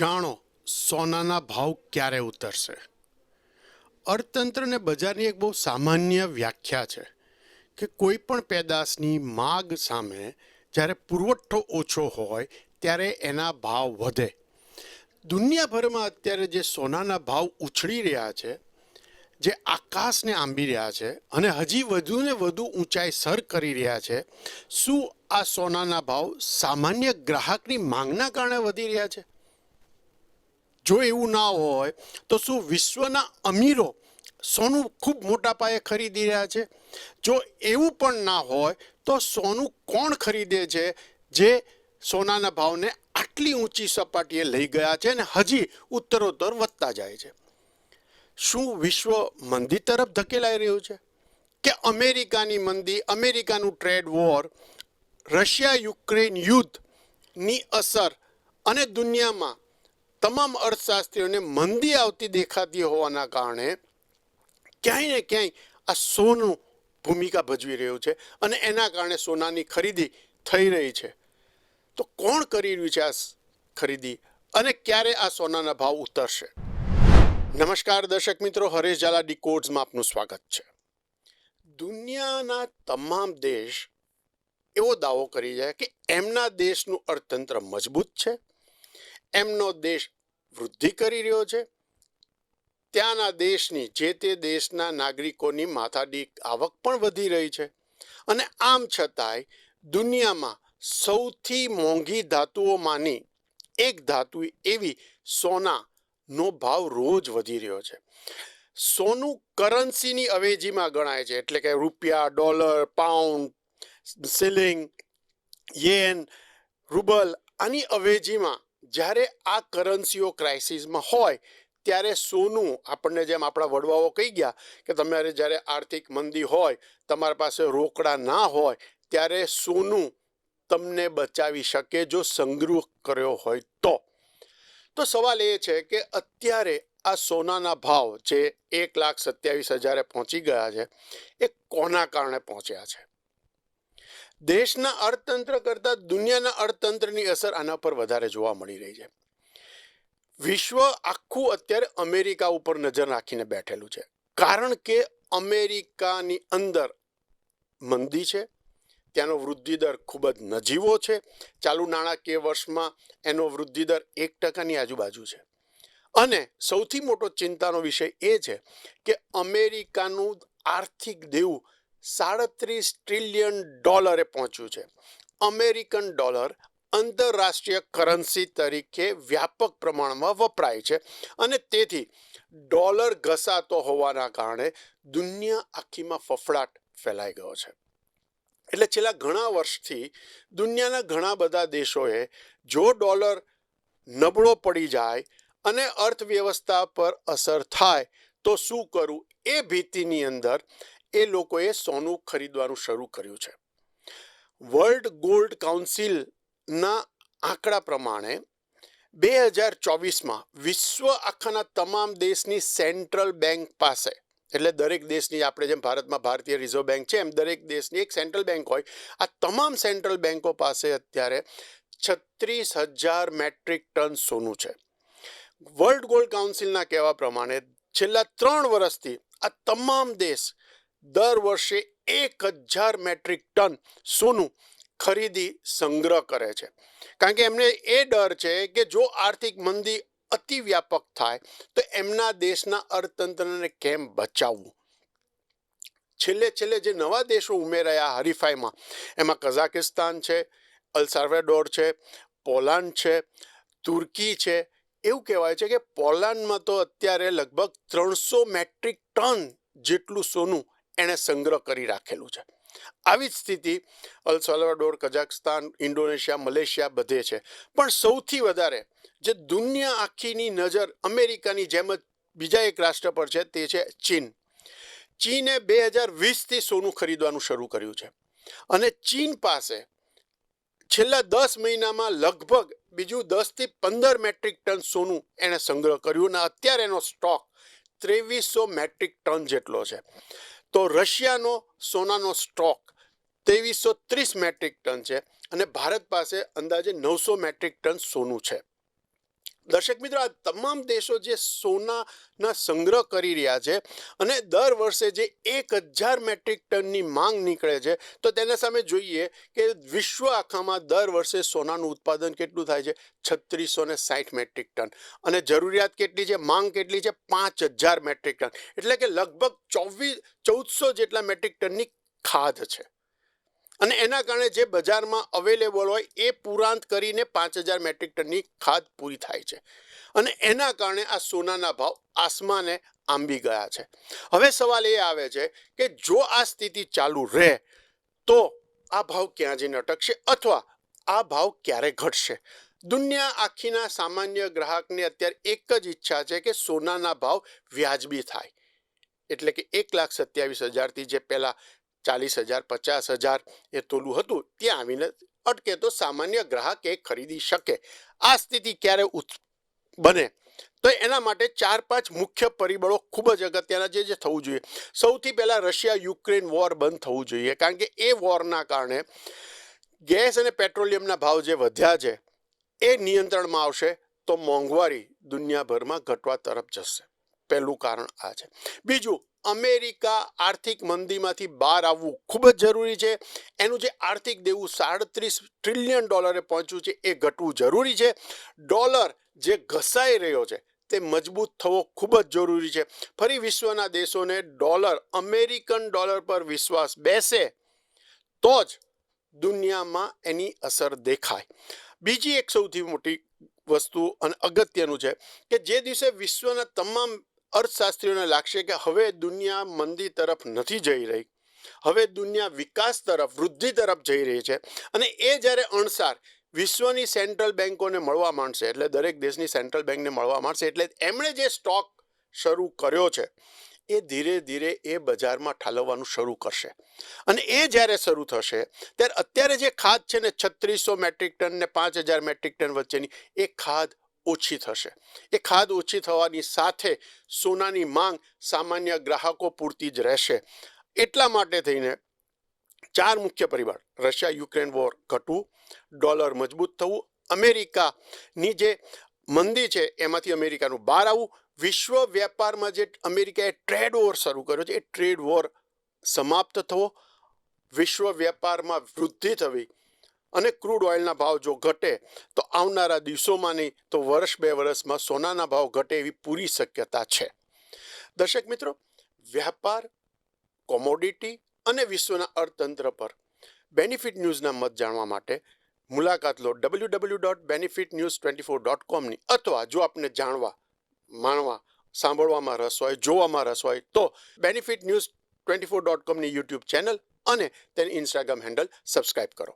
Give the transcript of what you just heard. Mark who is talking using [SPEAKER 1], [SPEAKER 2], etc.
[SPEAKER 1] જાણો, સોનાના ભાવ ક્યારે ઉતરશે? અર્થતંત્રને બજારની એક બહુ સામાન્ય વ્યાખ્યા છે કે કોઈ પણ પેદાશની માગ સામે જ્યારે પુરવઠો ઓછો હોય ત્યારે એના ભાવ વધે. દુનિયાભરમાં અત્યારે જે સોનાના ભાવ ઉછળી રહ્યા છે, જે આકાશને આંબી રહ્યા છે અને હજી વધુ ને વધુ ઊંચાઈ સર કરી રહ્યા છે, શું આ સોનાના ભાવ સામાન્ય ગ્રાહકની માંગના કારણે વધી રહ્યા છે? જો એવું ના હોય, તો શું વિશ્વના અમીરો સોનું ખૂબ મોટા પાયે ખરીદી રહ્યા છે? જો એવું પણ ના હોય, તો સોનું કોણ ખરીદે છે? જે સોનાના ભાવને આટલી ઊંચી સપાટીએ લઈ ગયા છે અને હજી ઉત્તરોત્તર વધતા જાય છે. શું વિશ્વ મંદી તરફ ધકેલાઈ રહ્યું છે? કે અમેરિકાની મંદી, અમેરિકાનું ટ્રેડ વોર રશિયા યુક્રેન યુદ્ધની અસર અને દુનિયામાં તમામ અર્થશાસ્ત્રીઓને મંદી આવતી દેખાતી હોવાના કારણે ક્યાંય ને ક્યાંય આ સોનું ભૂમિકા ભજવી રહ્યું છે અને એના કારણે સોનાની ખરીદી થઈ રહી છે. તો કોણ કરી રહ્યું છે આ ખરીદી અને ક્યારે આ સોનાના ભાવ ઉતરશે? નમસ્કાર દર્શક મિત્રો, હરેશ ઝાલા ડીકોડ્સમાં આપનું સ્વાગત છે. દુનિયાના તમામ દેશ એવો દાવો કરી જાય કે એમના દેશનું અર્થતંત્ર મજબૂત છે. એમનો દેશ વૃદ્ધિ કરી રહ્યો છે. ત્યાંના દેશની, જે તે દેશના નાગરિકોની માથાદીઠ આવક પણ વધી રહી છે. અને આમ છતાંય દુનિયામાં સૌથી મોંઘી ધાતુઓમાંની એક ધાતુ એવી સોનાનો ભાવ રોજ વધી રહ્યો છે. સોનું કરન્સીની અવેજીમાં ગણાય છે, એટલે કે રૂપિયા, dollar, pound shilling yen, rouble, આની અવેજીમાં જ્યારે આ કરન્સીઓ ક્રાઇસિસમાં હોય, ત્યારે સોનું, આપણને જેમ આપણા વડવાઓ કહી ગયા કે તમારે જ્યારે આર્થિક મંદી હોય, તમારા પાસે રોકડા ના હોય, ત્યારે સોનું તમને બચાવી શકે જો સંગ્રહ કર્યો હોય તો. તો સવાલ એ છે કે અત્યારે આ સોનાના ભાવ જે એક લાખ સત્યાવીસ હજારે પહોંચી ગયા છે, એ કોના કારણે પહોંચ્યા છે? દેશના અર્થતંત્ર કરતાં દુનિયાના અર્થતંત્રની અસર આના પર વધારે જોવા મળી રહી છે. વિશ્વ આખું અત્યારે અમેરિકા ઉપર નજર રાખીને બેઠેલું છે. કારણ કે અમેરિકાની અંદર મંદી છે, ત્યાંનો વૃદ્ધિદર ખૂબ જ નજીવો છે. ચાલુ નાણાકીય વર્ષમાં એનો વૃદ્ધિદર એક ટકાની આજુબાજુ છે. અને સૌથી મોટો ચિંતાનો વિષય એ છે કે અમેરિકાનું આર્થિક દેવું સાડત્રીસ ટ્રિલિયન ડોલરે પહોંચ્યું છે. અમેરિકન ડોલર આંતરરાષ્ટ્રીય કરન્સી તરીકે વ્યાપક પ્રમાણમાં વપરાય છે અને તેથી ડોલર ઘસાતો હોવાના કારણે દુનિયા આખીમાં ફફડાટ ફેલાઈ ગયો છે. એટલે છેલ્લા ઘણા વર્ષથી દુનિયાના ઘણા બધા દેશોએ જો ડોલર નબળો પડી જાય અને અર્થવ્યવસ્થા પર અસર થાય તો શું કરવું એ ભીતિની અંદર એ લોકોએ સોનું ખરીદવાનું શરૂ કર્યું છે. વર્લ્ડ ગોલ્ડ કાઉન્સિલના આંકડા પ્રમાણે બે હજાર ચોવીસમાં વિશ્વ આખાના તમામ દેશની સેન્ટ્રલ બેંક પાસે, એટલે દરેક દેશની આપણે જેમ ભારતમાં ભારતીય રિઝર્વ બેંક છે એમ દરેક દેશની એક સેન્ટ્રલ બેંક હોય, આ તમામ સેન્ટ્રલ બેંકો પાસે અત્યારે છત્રીસ હજાર મેટ્રિક ટન સોનું છે. વર્લ્ડ ગોલ્ડ કાઉન્સિલના કહેવા પ્રમાણે છેલ્લા ત્રણ વર્ષથી આ તમામ દેશ દર વર્ષે એક હજાર મેટ્રિક ટન સોનું ખરીદી સંગ્રહ કરે છે. કારણ કે એમને એ ડર છે કે જો આર્થિક મંદી અતિ વ્યાપક થાય, તો એમના દેશના અર્થતંત્રને કેમ બચાવવું? છેલ્લે છેલ્લે જે નવા દેશો ઉમેરાયા હરીફાઈમાં, એમાં કઝાકિસ્તાન છે અલસાર્વેડોર છે પોલાન્ડ છે, તુર્કી છે. એવું કહેવાય છે કે પોલાન્ડમાં તો અત્યારે લગભગ ત્રણસો મેટ્રિક ટન જેટલું સોનું એણે સંગ્રહ કરી રાખેલું છે. આવી જ સ્થિતિ El Salvador Kazakhstan Indonesia, Malaysia બધે છે. પણ સૌથી વધારે જે દુનિયા આખીની નજર અમેરિકાની જેમ જ બીજા એક રાષ્ટ્ર પર છે તે છે ચીન. ચીને બે હજાર વીસથી સોનું ખરીદવાનું શરૂ કર્યું છે. અને ચીન પાસે છેલ્લા દસ મહિનામાં લગભગ બીજું દસથી પંદર મેટ્રિક ટન સોનું એણે સંગ્રહ કર્યું અને અત્યારે એનો સ્ટોક ત્રેવીસો મેટ્રિક ટન જેટલો છે. તો રશિયાનો સોનાનો સ્ટોક ત્રેવીસો ત્રીસ મેટ્રિક ટન છે અને ભારત પાસે અંદાજે નવસો મેટ્રિક ટન સોનું છે. દર્શક મિત્રો, આ તમામ દેશો જે સોનાના સંગ્રહ કરી રહ્યા છે અને દર વર્ષે જે એક હજાર મેટ્રિક ટનની માંગ નીકળે છે, તો તેના સામે જોઈએ કે વિશ્વ આખામાં દર વર્ષે સોનાનું ઉત્પાદન કેટલું થાય છે? છત્રીસો ને સાઠ મેટ્રિક ટન. અને જરૂરિયાત કેટલી છે? માંગ કેટલી છે? પાંચ હજાર મેટ્રિક ટન. એટલે કે લગભગ ચોવીસ, ચૌદસો જેટલા મેટ્રિક ટનની ખાધ છે. અને એના કારણે જે બજારમાં અવેલેબલ હોય એ પુરાંત કરીને પાંચ હજાર મેટ્રિક ટનની ખાદ પૂરી થાય છે. અને એના કારણે આ સોનાના ભાવ આસમાને આંબી ગયા છે. હવે સવાલ એ આવે છે કે જો આ સ્થિતિ ચાલુ રહે, તો આ ભાવ ક્યાં જઈને અટકશે અથવા આ ભાવ ક્યારે ઘટશે? દુનિયા આખીના સામાન્ય ગ્રાહકની અત્યારે એક જ ઈચ્છા છે કે સોનાના ભાવ વ્યાજબી થાય. એટલે કે એક લાખ સત્યાવીસ હજારથી જે પહેલાં ચાલીસ હજાર, પચાસ હજાર એ તોલું હતું. ત્યાં આવીને અટકે તો સામાન્ય ગ્રાહક ખરીદી શકે. આ સ્થિતિ ક્યારે બને? તો એના માટે ચાર પાંચ મુખ્ય પરિબળો ખૂબ જ અગત્યના છે જે થવું જોઈએ. સૌથી પહેલાં રશિયા યુક્રેન વોર બંધ થવું જોઈએ. કારણ કે એ વોરના કારણે ગેસ અને પેટ્રોલિયમના ભાવ જે વધ્યા છે, એ નિયંત્રણમાં આવશે તો મોંઘવારી દુનિયાભરમાં ઘટવા તરફ જશે. પહેલું કારણ આ છે. બીજું અમેરિકા આર્થિક મંદીમાંથી બહાર આવવું ખૂબ જ જરૂરી છે. એનું જે આર્થિક દેવું સાડત્રીસ ટ્રિલિયન ડોલરે પહોંચ્યું છે એ ઘટવું જરૂરી છે. ડોલર જે ઘસાઈ રહ્યો છે તે મજબૂત થવો ખૂબ જ જરૂરી છે. ફરી વિશ્વના દેશોને ડોલર, અમેરિકન ડોલર પર વિશ્વાસ બેસે તો જ દુનિયામાં એની અસર દેખાય. બીજી એક સૌથી મોટી વસ્તુ અને અગત્યનું છે કે જે દિવસે વિશ્વના તમામ અર્થશાસ્ત્રીઓને લાગશે કે હવે દુનિયા મંદી તરફ નથી જઈ રહી. હવે દુનિયા વિકાસ તરફ, વૃદ્ધિ તરફ જઈ રહી છે. અને એ જ્યારે અણસાર વિશ્વની સેન્ટ્રલ બેન્કોને મળવા માંડશે, એટલે દરેક દેશની સેન્ટ્રલ બેન્કને મળવા માંડશે, એટલે એમણે જે સ્ટોક શરૂ કર્યો છે, એ ધીરે ધીરે એ બજારમાં ઠાલવવાનું શરૂ કરશે. અને એ જ્યારે શરૂ થશે, ત્યારે અત્યારે જે ખાદ છે ને છત્રીસો મેટ્રિક ટન ને પાંચ હજાર મેટ્રિક ટન વચ્ચેની, એ ખાદ ઓછી થશે. એ ખાદ ઓછી થવાની સાથે સોનાની માંગ સામાન્ય ગ્રાહકો પૂરતી જ રહેશે. એટલા માટે થઈને ચાર મુખ્ય પરિબળ, રશિયા યુક્રેન વોર ઘટવું, ડોલર મજબૂત થવું, અમેરિકાની જે મંદી છે એમાંથી અમેરિકાનું બહાર આવવું, વિશ્વ વેપારમાં જે અમેરિકાએ ટ્રેડ વોર શરૂ કર્યો છે, એ ટ્રેડ વોર સમાપ્ત થવો, વિશ્વ વેપારમાં વૃદ્ધિ થવી અને ક્રૂડ ઓઇલના ભાવ જો ઘટે, તો આવનારા દિવસોમાં નહીં, તો વર્ષ બે વર્ષમાં સોનાના ભાવ ઘટે એવી પૂરી શક્યતા છે. દર્શક મિત્રો, વ્યાપાર, કોમોડિટી અને વિશ્વના અર્થતંત્ર પર બેનિફિટ ન્યૂઝના મત જાણવા માટે મુલાકાત લો W W dot benefit news twenty four dot કોમની અથવા જો આપને જાણવા, માણવા, સાંભળવામાં રસ હોય, જોવામાં રસ હોય, તો benefit news twenty four dot કોમની YouTube channel અને તેની ઇન્સ્ટાગ્રામ હેન્ડલ સબસ્ક્રાઈબ કરો.